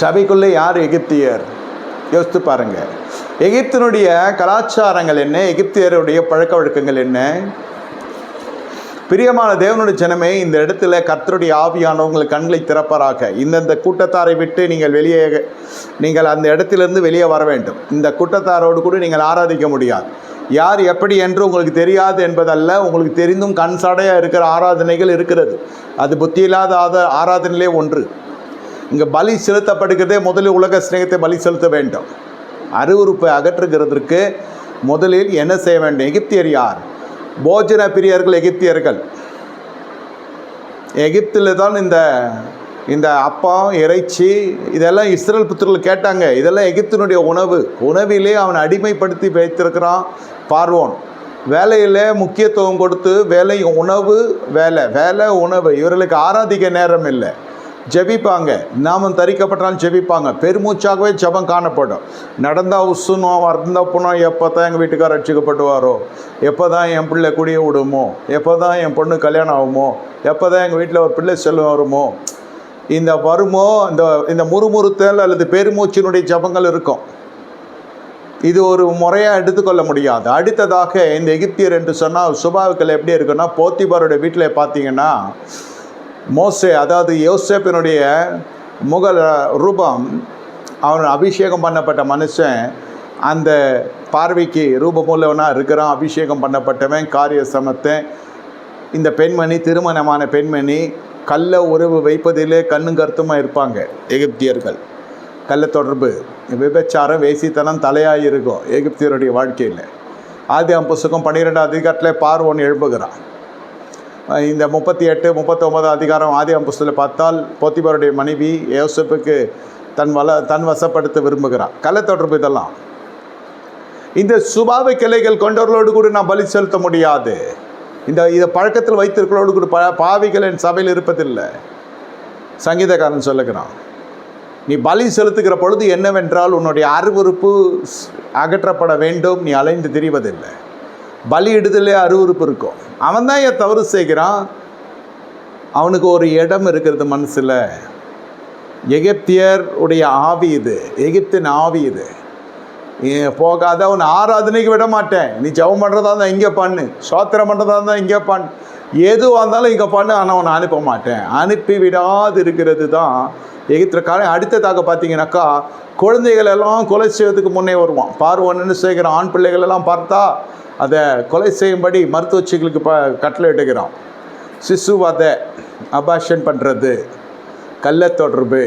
சபைக்குள்ளே யார் எகிப்தியர்? யோசித்து பாருங்க. எகிப்தினுடைய கலாச்சாரங்கள் என்ன? எகிப்தியருடைய பழக்க வழக்கங்கள் என்ன? பிரியமான தேவனுடைய ஜனமே இந்த இடத்துல கர்த்தருடைய ஆவியானவங்கள் கண்களை திறப்பாராக. இந்தந்த கூட்டத்தாரை விட்டு நீங்கள் வெளியே நீங்கள் அந்த இடத்திலிருந்து வெளியே வர வேண்டும். இந்த கூட்டத்தாரோடு கூட நீங்கள் ஆராதிக்க முடியாது. யார் எப்படி என்று உங்களுக்கு தெரியாது என்பதல்ல உங்களுக்கு தெரிந்தும் கண் சாடையாக இருக்கிற ஆராதனைகள் இருக்கிறது. அது புத்தியில்லாத ஆத ஆராதனையிலே ஒன்று. இங்கே பலி செலுத்தப்படுகிறதே முதலில் உலக சிநேகத்தை பலி செலுத்த வேண்டும். அருவறுப்பை அகற்றுகிறதற்கு முதலில் என்ன செய்ய வேண்டும்? எகிப்தியர் யார்? போஜன பிரியர்கள் எகிப்தியர்கள். எகிப்தில் தான் இந்த இந்த அப்பம் இறைச்சி இதெல்லாம் இஸ்ரேல் புத்திரர்கள் கேட்டாங்க. இதெல்லாம் எகிப்தினுடைய உணவு. உணவிலே அவன் அடிமைப்படுத்தி வைத்திருக்கிறான் பார்வோன். வேலையில் முக்கியத்துவம் கொடுத்து வேலை உணவு வேலை. வேலை உணவு. இவர்களுக்கு ஆராதிக்க நேரம் இல்லை. ஜெபிப்பாங்க. நாமம் தரிக்கப்பட்டாலும் ஜெபிப்பாங்க. பெருமூச்சாகவே ஜெபம் காணப்படும். நடந்தால் உசுனோம் வந்தா போனோம் எப்போ தான் எங்கள் வீட்டுக்கார் ரட்சிக்கப்படுவாரோ எப்போ தான் என் பிள்ளை குடிய விடுமோ? எப்போ தான் என் பொண்ணு கல்யாணம் ஆகுமோ? எப்போ தான் எங்கள் வீட்டில் ஒரு பிள்ளை செல்வம் வருமோ? இந்த வருமோ இந்த இந்த முறுமுறுத்தல் அல்லது பெருமூச்சினுடைய ஜபங்கள் இருக்கும். இது ஒரு முறையாக எடுத்துக்கொள்ள முடியாது. அடுத்ததாக இந்த எகிப்தியர் என்று சொன்னால் சுபாவுக்கள் எப்படி இருக்குன்னா போத்திபாரோட வீட்டில் பார்த்தீங்கன்னா மோசே அதாவது யோசேப்பினுடைய முக ரூபம் அவன் அபிஷேகம் பண்ணப்பட்ட மனுஷன் அந்த பார்வைக்கு ரூபமுள்ளவனாக இருக்கிறான் அபிஷேகம் பண்ணப்பட்டவன் காரிய சமத்தன். இந்த பெண்மணி திருமணமான பெண்மணி கள்ள உறவு வைப்பதிலே கண்ணும் கருத்துமாக இருப்பாங்க எகிப்தியர்கள். கள்ள தொடர்பு விபச்சாரம் வேசித்தனம் தலையாக இருக்கும் எகிப்தியருடைய வாழ்க்கையில். ஆதி புஸ்தகம் பன்னிரெண்டாம் அதிகாரத்தில் பார்வோன் எழுப்புகிறான் இந்த முப்பத்தி எட்டு முப்பத்தொம்பது அதிகாரம் ஆதி புஸ்தகத்தில் பார்த்தால் போத்திபாருடைய மனைவி யோசப்புக்கு தன் வள தன் வசப்படுத்த விரும்புகிறான் கலை தொடர்பு இதெல்லாம். இந்த சுபாவ கிளைகள் கொண்டவர்களோடு கூட நான் பலி செலுத்த முடியாது. இந்த இதை பழக்கத்தில் வைத்திருக்கிறோடு கூட ப பாவிகள் என் சபையில் இருப்பதில்லை. சங்கீதக்காரன் சொல்லுகிறான் நீ பலி செலுத்துகிற பொழுது என்னவென்றால் உன்னுடைய அறிவுறுப்பு அகற்றப்பட வேண்டும் நீ அலைந்து திரிவதில்லை. பலியிடுதலே அருவறுப்பு இருக்கும். அவன் தான் ஏன் தவறு செய்கிறான். அவனுக்கு ஒரு இடம் இருக்கிறது மனசில். எகிப்தியர் உடைய ஆவி இது. எகிப்தின் ஆவி இது. போகாத உன்னை ஆராதனைக்கு விட மாட்டேன். நீ ஜெபம் பண்ணுறதா இருந்தால் இங்கே பண்ணு. சோத்திரம் பண்ணுறதா இருந்தால் இங்கே பண்ணு. எதுவாக இருந்தாலும் இங்கே பண்ணு. ஆனால் உன்னை அனுப்ப மாட்டேன். அனுப்பி விடாது இருக்கிறது தான் எகிப்திரக்காரன் அடுத்ததாக பார்த்தீங்கன்னாக்கா குழந்தைகள் எல்லாம் கொலை செய்வதுக்கு முன்னே வருவான். பார்வன்னு செய்கிற ஆண் பிள்ளைகள் எல்லாம் பார்த்தா அதை கொலை செய்யும்படி மருத்துவச்சிகளுக்கு ப கட்டளை இடுகிறான். சிசுவதை அபாஷன் பண்ணுறது கள்ள தொடர்பு